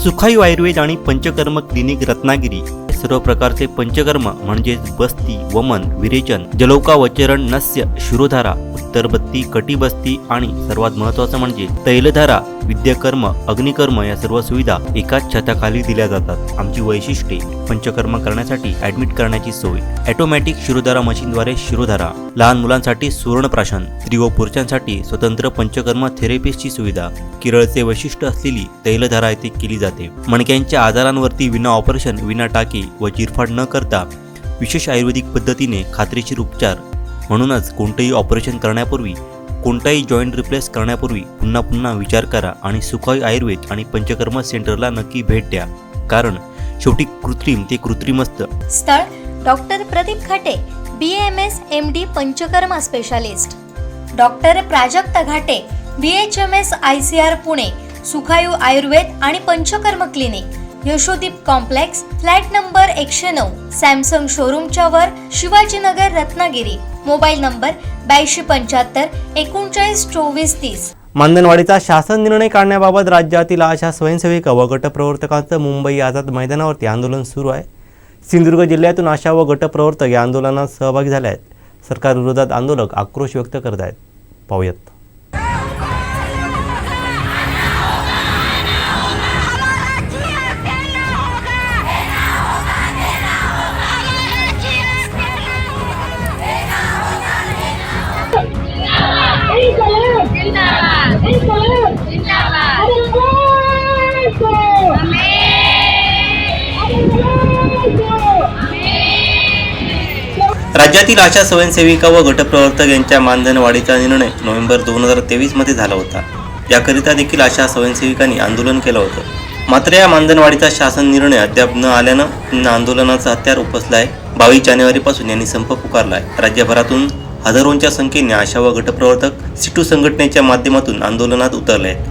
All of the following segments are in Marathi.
सुखायू आयुर्वेद आणि पंचकर्म क्लिनिक रत्नागिरी. सर्व प्रकारचे पंचकर्म म्हणजेच बस्ती वमन विरेचन जलौका वचरण नस्य शिरोधारा उत्तरबत्ती कटिबस्ती आणि सर्वात महत्त्वाचं म्हणजे तैलधारा विद्याकर्म अग्निकर्म या सर्व सुविधा एकाच छताखाली दिल्या जातात. आमची वैशिष्ट्ये पंचकर्म करण्यासाठी ऍडमिट करण्याची सोय ऑटोमॅटिक शिरोधारा मशीनद्वारे शिरोधारा लहान मुलांसाठी सुवर्णप्राशन स्त्री व पुरुषांसाठी स्वतंत्र पंचकर्म थेरपिस्टची सुविधा केरळचे वैशिष्ट्य असलेली तैलधारा येथे केली जाते. मणक्यांच्या आजारांवरती विना ऑपरेशन विना टाके व चिरफाड न करता विशेष आयुर्वेदिक पद्धतीने खात्रीशीर उपचार म्हणूनच कोणतंही ऑपरेशन करण्यापूर्वी कोणताही जॉईंट रिप्लेस करण्यापूर्वी पुन्हा पुन्हा विचार करा आणि सुखाई आयुर्वेद आणि पंचकर्म सेंटरला नक्की भेट द्या. कारण शेवटी कृत्रिम ते कृत्रिम असतं स्थळ doctor Pradeep Ghate B M S M D Panchakarma specialist doctor Prajakt Ghate B H M S I C R Pune Sukhayu Ayurved आणि Panchakarma clinic. Yashodeep complex flat number एकशे नऊ सॅमसंग शोरूमच्या वर शिवाजीनगर रत्नागिरी. मोबाईल नंबर ब्याऐंशी पंच्याहत्तर एकोणचाळीस चोवीस तीस. मानधनवाडीचा शासन निर्णय काढण्याबाबत राज्यातील आशा स्वयंसेविका व गटप्रवर्तकांचं मुंबई आझाद मैदानावरती आंदोलन सुरू आहे. सिंधुदुर्ग जिल्ह्यातून आशा व गटप्रवर्तक या आंदोलनात सहभागी झाले आहेत. सरकारविरोधात आंदोलक आक्रोश व्यक्त करत आहेत. पाहूयात. राज्यातील आशा स्वयंसेविका व गटप्रवर्तक यांच्या मानधन वाढीचा निर्णय नोव्हेंबर दोन हजार तेवीसमध्ये झाला होता. याकरिता देखील आशा स्वयंसेविकांनी आंदोलन केलं होतं. मात्र या मानधनवाढीचा शासन निर्णय अद्याप न आल्यानं पुन्हा आंदोलनाचा हत्यार उपसला आहे बावीस जानेवारीपासून यांनी संप पुकारला आहे राज्यभरातून हजारोंच्या संख्येने आशा व गटप्रवर्तक सिटू संघटनेच्या माध्यमातून आंदोलनात उतरले आहेत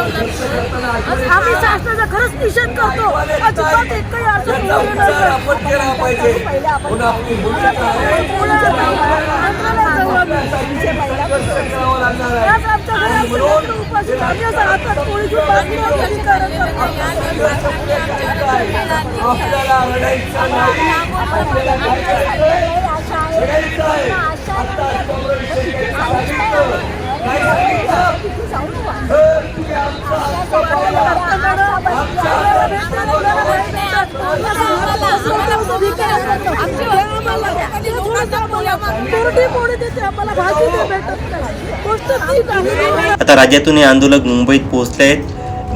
आम्ही शासनाचा खरंच निषेध करतो. अजिबात एकही अडचण होऊ देणार नाही. पहिले आपण- आम्हाला भाजी भेटत नाही गोष्ट आता राज्यातून हे आंदोलक मुंबईत पोहोचले आहेत.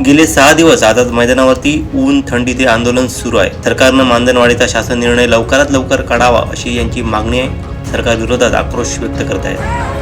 गेले सहा दिवस आझाद मैदानावरती ऊन थंडी ते आंदोलन सुरू आहे. सरकारनं मानधनवाढीचा शासन निर्णय लवकरात लवकर काढावा अशी यांची मागणी आहे. सरकार विरोधात आक्रोश व्यक्त करत आहेत